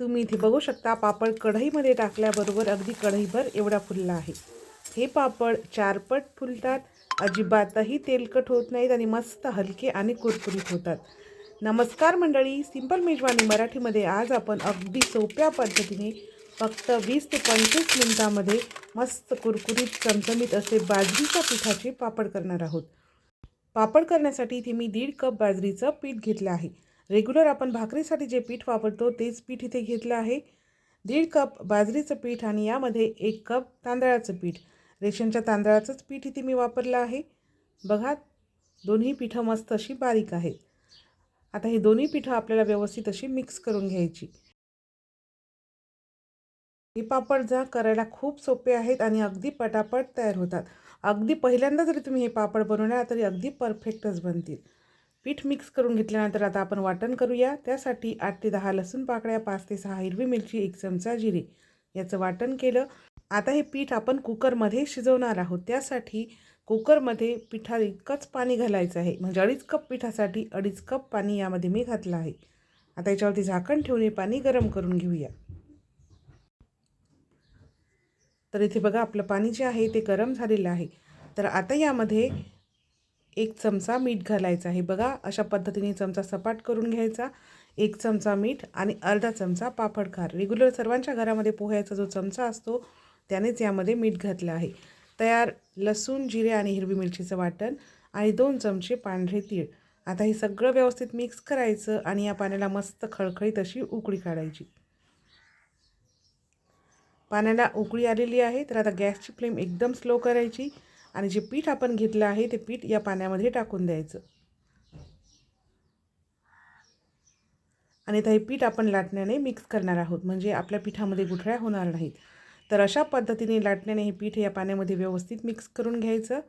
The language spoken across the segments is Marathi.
तुम्ही इथे बघू शकता पापड कढईमध्ये टाकल्याबरोबर अगदी कढईभर एवढा फुलला आहे. हे पापड चारपट फुलतात अजिबातही तेलकट होत नाहीत आणि मस्त हलके आणि कुरकुरीत होतात. नमस्कार मंडळी सिंपल मेजवानी मराठीमध्ये आज आपण अगदी सोप्या पद्धतीने फक्त वीस ते पंचवीस मिनिटामध्ये मस्त कुरकुरीत चमचमीत असे बाजरीच्या पिठाचे पापड करणार आहोत. पापड करण्यासाठी इथे मी दीड कप बाजरीचं पीठ घेतलं आहे. रेग्युलर आपण भाकरीसाठी जे पीठ वापरतो तेच पीठ इथे घेतलं आहे. दीड कप बाजरीचं पीठ आणि यामध्ये एक कप तांदळाचं पीठ. रेशनच्या तांदळाचंच पीठ इथे मी वापरलं आहे. बघा दोन्ही पिठं मस्त अशी बारीक आहेत. आता ही दोन्ही पिठं आपल्याला व्यवस्थित अशी मिक्स करून घ्यायची. हे पापड जा करायला खूप सोपे आहेत आणि अगदी पटापट तयार होतात. अगदी पहिल्यांदा जरी तुम्ही हे पापड बनवणार तरी अगदी परफेक्टच बनतील. पीठ मिक्स करून घेतल्यानंतर आता आपण वाटण करूया. त्यासाठी आठ ते दहा लसूण पाकळ्या पाच ते सहा हिरवी मिरची एक चमचा जिरे याचं वाटण केलं. आता हे पीठ आपण कुकरमध्ये शिजवणार आहोत. त्यासाठी कुकरमध्ये पिठा इतकंच पाणी घालायचं आहे. म्हणजे अडीच कप पिठासाठी अडीच कप पाणी यामध्ये मी घातलं आहे. आता याच्यावरती झाकण ठेवून हे पाणी गरम करून घेऊया. तर इथे बघा आपलं पाणी जे आहे ते गरम झालेलं आहे. तर आता यामध्ये एक चमचा मीठ घालायचं आहे. बघा अशा पद्धतीने चमचा सपाट करून घ्यायचा. एक चमचा मीठ आणि अर्धा चमचा पापड खार. रेग्युलर सर्वांच्या घरामध्ये पोह्याचा जो चमचा असतो त्यानेच यामध्ये मीठ घातलं आहे. तयार लसूण जिरे आणि हिरवी मिरचीचं वाटण आणि दोन चमचे पांढरे तीळ. आता हे सगळं व्यवस्थित मिक्स करायचं आणि या पाण्याला मस्त खळखळीत अशी उकळी काढायची. पाण्याला उकळी आलेली आहे तर आता गॅसची फ्लेम एकदम स्लो करायची. आणि जे पीठ आपण घेतलं आहे ते पीठ या पाण्यामध्ये टाकून द्यायचं. आणि आता हे पीठ आपण लाटण्याने मिक्स करणार आहोत. म्हणजे आपल्या पिठामध्ये गुठळ्या होणार नाहीत. तर अशा पद्धतीने लाटण्याने हे पीठ या पाण्यामध्ये व्यवस्थित मिक्स करून घ्यायचं.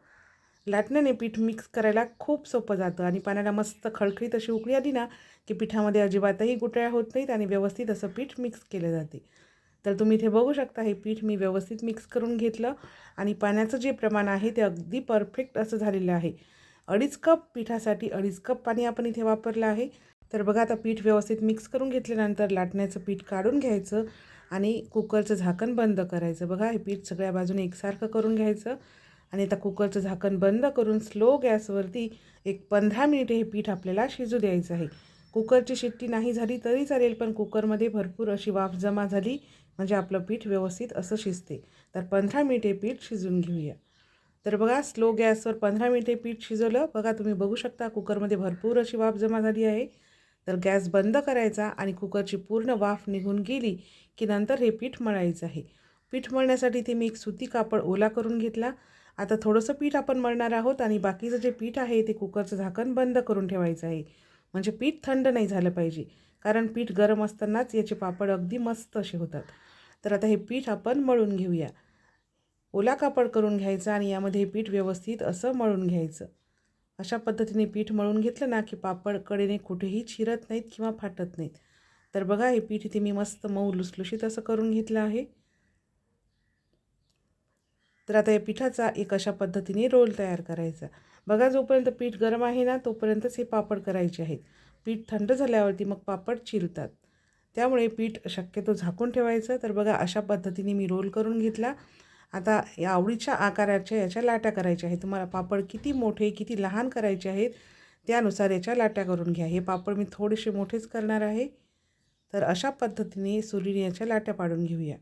लाटण्याने पीठ मिक्स करायला खूप सोपं जातं. आणि पाण्याला मस्त खळखळीत अशी उकळी आली ना की पिठामध्ये अजिबातही गुठळ्या होत नाहीत आणि व्यवस्थित असं पीठ मिक्स केलं जाते. तर तुम्ही इथे बघू शकता हे पीठ मी व्यवस्थित मिक्स करून घेतलं आणि पाण्याचं जे प्रमाण आहे ते अगदी परफेक्ट असं झालेलं आहे. अडीच कप पिठासाठी अडीच कप पाणी आपण इथे वापरलं आहे. तर बघा आता पीठ व्यवस्थित मिक्स करून घेतल्यानंतर लाटण्याचं पीठ काढून घ्यायचं आणि कुकरचं झाकण बंद करायचं. बघा हे पीठ सगळ्या बाजूने एकसारखं करून घ्यायचं आणि आता कुकरचं झाकण बंद करून स्लो गॅसवरती एक पंधरा मिनिटे हे पीठ आपल्याला शिजू द्यायचं आहे. कुकरची शिट्टी नाही झाली तरी चालेल पण कुकरमध्ये भरपूर अशी वाफ जमा झाली म्हणजे आपलं पीठ व्यवस्थित असं शिजते. तर पंधरा मिनिटे पीठ शिजून घेऊया. तर बघा स्लो गॅसवर पंधरा मिनिटे पीठ शिजवलं. बघा तुम्ही बघू शकता कुकरमध्ये भरपूर अशी वाफ जमा झाली आहे. तर गॅस बंद करायचा आणि कुकरची पूर्ण वाफ निघून गेली की नंतर हे पीठ मळायचं आहे. पीठ मळण्यासाठी ते मी एक सुती कापड ओला करून घेतला. आता थोडंसं पीठ आपण मळणार आहोत आणि बाकीचं जे पीठ आहे ते कुकरचं झाकण बंद करून ठेवायचं आहे. म्हणजे पीठ थंड नाही झालं पाहिजे. कारण पीठ गरम असतानाच याचे पापड अगदी मस्त असे होतात. तर आता हे पीठ आपण मळून घेऊया. ओला कापड करून घ्यायचा आणि यामध्ये हे पीठ व्यवस्थित असं मळून घ्यायचं. अशा पद्धतीने पीठ मळून घेतलं ना की पापड कडेने कुठेही चिरत नाहीत किंवा फाटत नाहीत. तर बघा हे पीठ इथे मी मस्त मऊ लुसलुशीत असं करून घेतलं आहे. तर आता या पिठाचा एक अशा पद्धतीने रोल तयार करायचा. बघा जोपर्यंत पीठ गरम आहे ना तोपर्यंतच हे पापड करायचे आहेत. पीठ थंड झाल्यावरती मग पापड चिरतात. त्यामुळे पीठ शक्यतो झाकून ठेवायचं. तर बघा अशा पद्धतीने मी रोल करून घेतला. आता या आवडीच्या आकाराच्या याच्या लाट्या करायच्या आहेत. तुम्हाला पापड किती मोठे किती लहान करायचे आहेत त्यानुसार याच्या लाट्या करून घ्या. हे पापड मी थोडेसे मोठेच करणार आहे. तर अशा पद्धतीने सुरीने याच्या लाट्या पाडून घेऊया.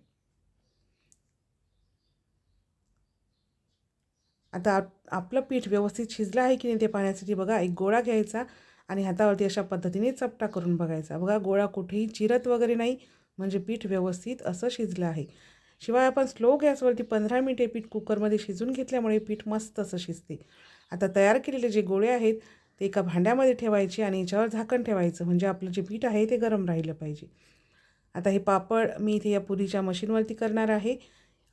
आता आपलं पीठ व्यवस्थित शिजलं आहे की नाही ते पाहण्यासाठी बघा एक गोळा घ्यायचा. आणि हातावरती अशा पद्धतीने चपटा करून बघायचा. बघा गोळा कुठेही चिरत वगैरे नाही म्हणजे पीठ व्यवस्थित असं शिजलं आहे. शिवाय आपण स्लो गॅसवरती पंधरा मिनिटे पीठ कुकरमध्ये शिजून घेतल्यामुळे पीठ मस्त असं शिजते. आता तयार केलेले जे गोळे आहेत ते एका भांड्यामध्ये ठेवायचे आणि याच्यावर झाकण ठेवायचं म्हणजे आपलं जे पीठ आहे ते गरम राहिलं पाहिजे. आता हे पापड मी इथे या पुरीच्या मशीनवरती करणार आहे.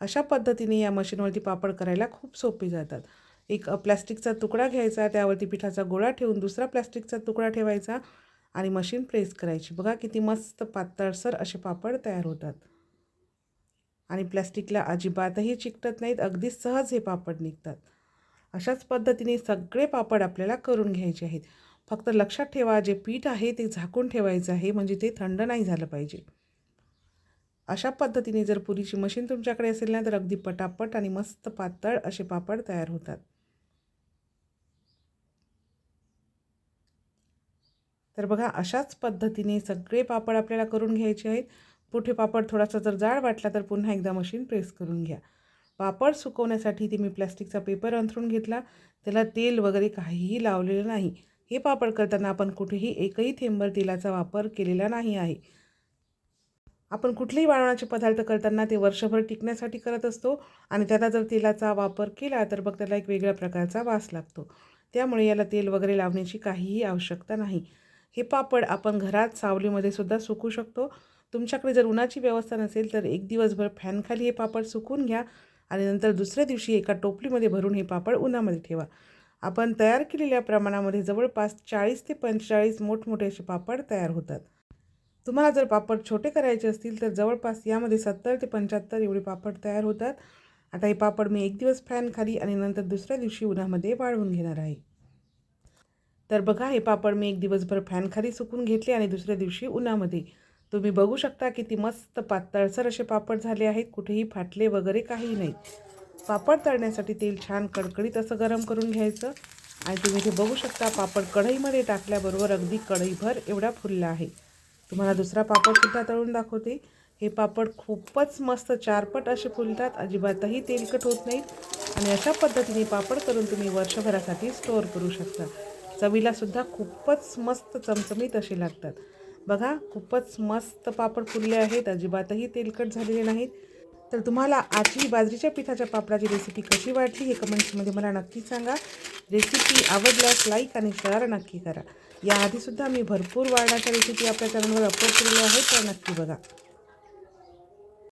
अशा पद्धतीने या मशीनवरती पापड करायला खूप सोपे जातात. एक प्लॅस्टिकचा तुकडा घ्यायचा त्यावरती पिठाचा गोळा ठेवून दुसरा प्लॅस्टिकचा तुकडा ठेवायचा आणि मशीन प्रेस करायची. बघा किती मस्त पातळसर असे पापड तयार होतात. आणि प्लॅस्टिकला अजिबातही चिकटत नाहीत अगदी सहज हे पापड निघतात. अशाच पद्धतीने सगळे पापड आपल्याला करून घ्यायचे आहेत. फक्त लक्षात ठेवा जे पीठ आहे ते झाकून ठेवायचं आहे म्हणजे ते थंड नाही झालं पाहिजे. अशा पद्धतीने जर पुरीची मशीन तुमच्याकडे असेल ना तर अगदी पटापट आणि मस्त पातळ असे पापड तयार होतात. तर बघा अशाच पद्धतीने सगळे पापड आपल्याला करून घ्यायचे आहेत. पुठे पापड थोडासा जर जाड वाटला तर पुन्हा एकदा मशीन प्रेस करून घ्या. पापड सुकवण्यासाठी ते मी प्लॅस्टिकचा पेपर अंथरून घेतला. त्याला तेल वगैरे काहीही लावलेलं नाही. हे पापड करताना आपण कुठेही एकही थेंबर तेलाचा वापर केलेला नाही आहे. आपण कुठलेही वाळवण्याचे पदार्थ करताना ते वर्षभर टिकण्यासाठी करत असतो आणि त्याला जर तेलाचा वापर केला तर मग त्याला एक वेगळ्या प्रकारचा वास लागतो. त्यामुळे याला तेल वगैरे लावण्याची काहीही आवश्यकता नाही. हे पापड आपण घरात सावलीमध्ये सुद्धा सुकू शकतो. तुमच्याकडे जर उन्हाची व्यवस्था नसेल तर एक दिवसभर फॅनखाली हे पापड सुकून घ्या आणि नंतर दुसऱ्या दिवशी एका टोपलीमध्ये भरून हे पापड उन्हामध्ये ठेवा. आपण तयार केलेल्या प्रमाणामध्ये जवळपास चाळीस ते पंचेचाळीस मोठमोठे असे पापड तयार होतात. तुम्हाला जर पापड छोटे करायचे असतील तर जवळपास यामध्ये सत्तर ते पंच्याहत्तर एवढे पापड तयार होतात. आता हे पापड मी एक दिवस फॅन खाली आणि नंतर दुसऱ्या दिवशी उन्हामध्ये वाळवून घेणार आहे. तर बघा हे पापड मी एक दिवसभर फॅनखाली सुकून घेतले आणि दुसऱ्या दिवशी उन्हामध्ये. तुम्ही बघू शकता किती मस्त पातळसर असे पापड झाले आहेत कुठेही फाटले वगैरे काही नाही. पापड तळण्यासाठी तेल छान कडकडीत असं गरम करून घ्यायचं आणि तुम्ही हे बघू शकता पापड कढईमध्ये टाकल्याबरोबर अगदी कढईभर एवढा फुलला आहे. तुम्हाला दुसरा पापडसुद्धा तळून दाखवते. हे पापड खूपच मस्त चारपट असे फुलतात अजिबातही तेलकट होत नाहीत. आणि अशा पद्धतीने पापड करून तुम्ही वर्षभरासाठी स्टोअर करू शकता. चवीलासुद्धा खूपच मस्त चमचमीत असे लागतात. बघा खूपच मस्त पापड फुलले आहेत. अजिबातही तेलकट झालेले नाहीत. तर तुम्हाला आजची बाजरीच्या पिठाच्या पापडाची रेसिपी कशी वाटली हे कमेंट्समध्ये मला नक्की सांगा. रेसिपी आवडल्यास लाईक आणि शेअर नक्की करा. याआधीसुद्धा मी भरपूर वाढण्याच्या रेसिपी आपल्या चॅनलवर अपलोड केलेल्या आहेत तर नक्की बघा.